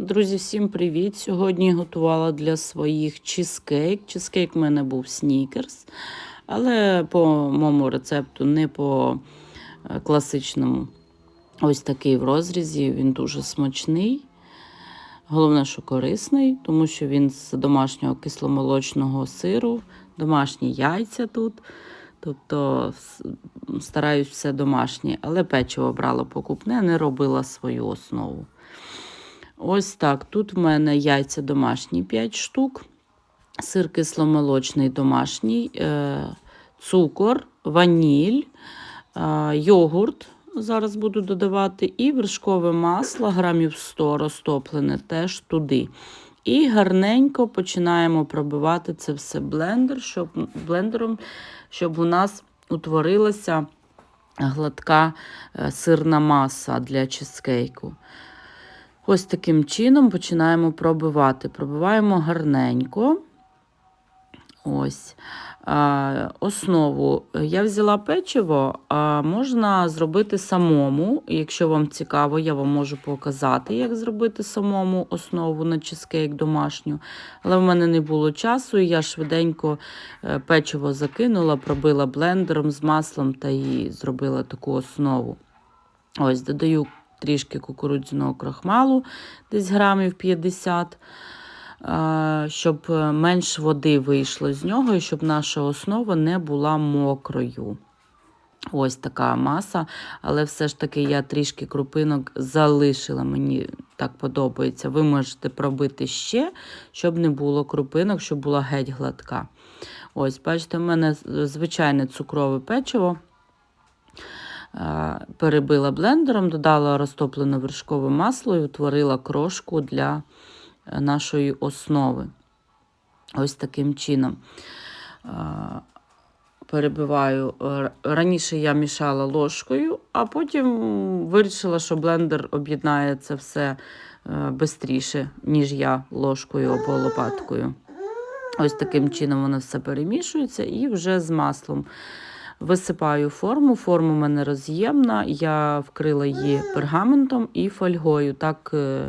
Друзі, всім привіт! Сьогодні готувала для своїх чизкейк. Чизкейк в мене був снікерс, але по моєму рецепту, не по е, класичному. Ось такий в розрізі. Він дуже смачний. Головне, що корисний, тому що він з домашнього кисломолочного сиру, домашні яйця тут. Тобто стараюсь все домашнє, але печиво брала покупне, не робила свою основу. Ось так. Тут в мене яйця домашні 5 штук, сир кисломолочний домашній, е, цукор, ваніль, е, йогурт. Зараз буду додавати, і вершкове масло, грамів 100 розтоплене теж туди. І гарненько починаємо пробивати це все блендер, щоб, блендером, щоб у нас утворилася гладка е, сирна маса для чизкейку. Ось таким чином починаємо пробивати. Пробиваємо гарненько. Ось. Основу я взяла печиво, можна зробити самому. Якщо вам цікаво, я вам можу показати, як зробити самому основу на чизкейк домашню. Але в мене не було часу, і я швиденько е, печиво закинула, пробила блендером з маслом та і зробила таку основу. Ось, додаю трішки кукурудзяного крахмалу, десь грамів 50, е, щоб е, менш води вийшло з нього і щоб наша основа не була мокрою. Ось така маса, але все ж таки я трішки крупинок залишила. Мені так подобається. Ви можете пробити ще, щоб не було крупинок, щоб була геть гладка. Ось, бачите, в мене звичайне цукрове печиво. Е, Перебила блендером, додала розтоплене вершкове масло і утворила крошку для е, нашої основи. Ось таким чином. Е, Перебиваю. Раніше я мішала ложкою, а потім вирішила, що блендер об'єднає це все швидше, ніж я ложкою або лопаткою. Ось таким чином воно все перемішується і вже з маслом. Висипаю форму. Форма у мене роз'ємна. Я вкрила її пергаментом і фольгою. Так, е,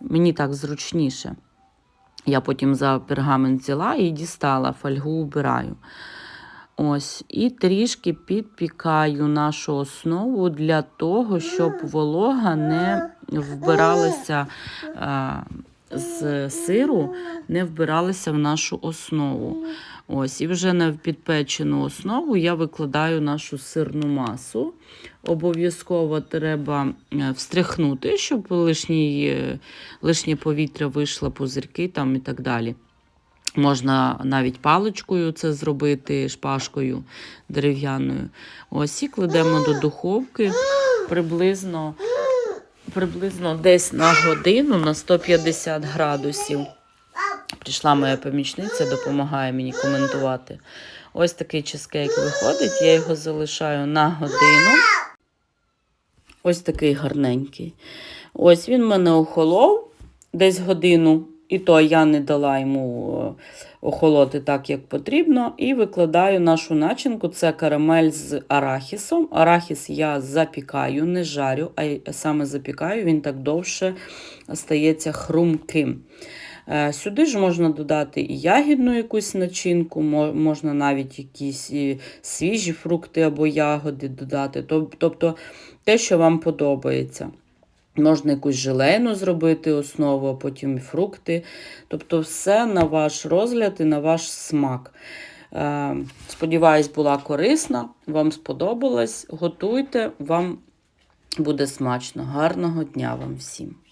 мені так зручніше. Я потім за пергамент взяла і дістала, фольгу убираю. Ось, і трішки підпікаю нашу основу для того, щоб волога не вбиралася е, з сиру, не вбиралася в нашу основу. Ось, і вже на підпечену основу я викладаю нашу сирну масу. Обов'язково треба е, встряхнути, щоб лишній, е, лишнє повітря вийшло, пузирки там і так далі. Можна навіть паличкою це зробити, шпажкою дерев'яною. Ось і кладемо до духовки приблизно, приблизно десь на годину на 150 градусів. Прийшла моя помічниця, допомагає мені коментувати. Ось такий чизкейк виходить, я його залишаю на годину. Ось такий гарненький. Ось він в мене охолов десь годину, і то я не дала йому е, охолоти так, як потрібно. І викладаю нашу начинку. Це карамель з арахісом. Арахіс я запікаю, не жарю, а саме запікаю, він так довше стається хрумким. Е, Сюди ж можна додати і ягідну якусь начинку, можна навіть якісь і свіжі фрукти або ягоди додати. Тобто те, що вам подобається. Можна якусь желейну зробити основу, а потім і фрукти. Тобто все на ваш розгляд і на ваш смак. Е, Сподіваюсь, була корисна, вам сподобалось. Готуйте, вам буде смачно. Гарного дня вам всім!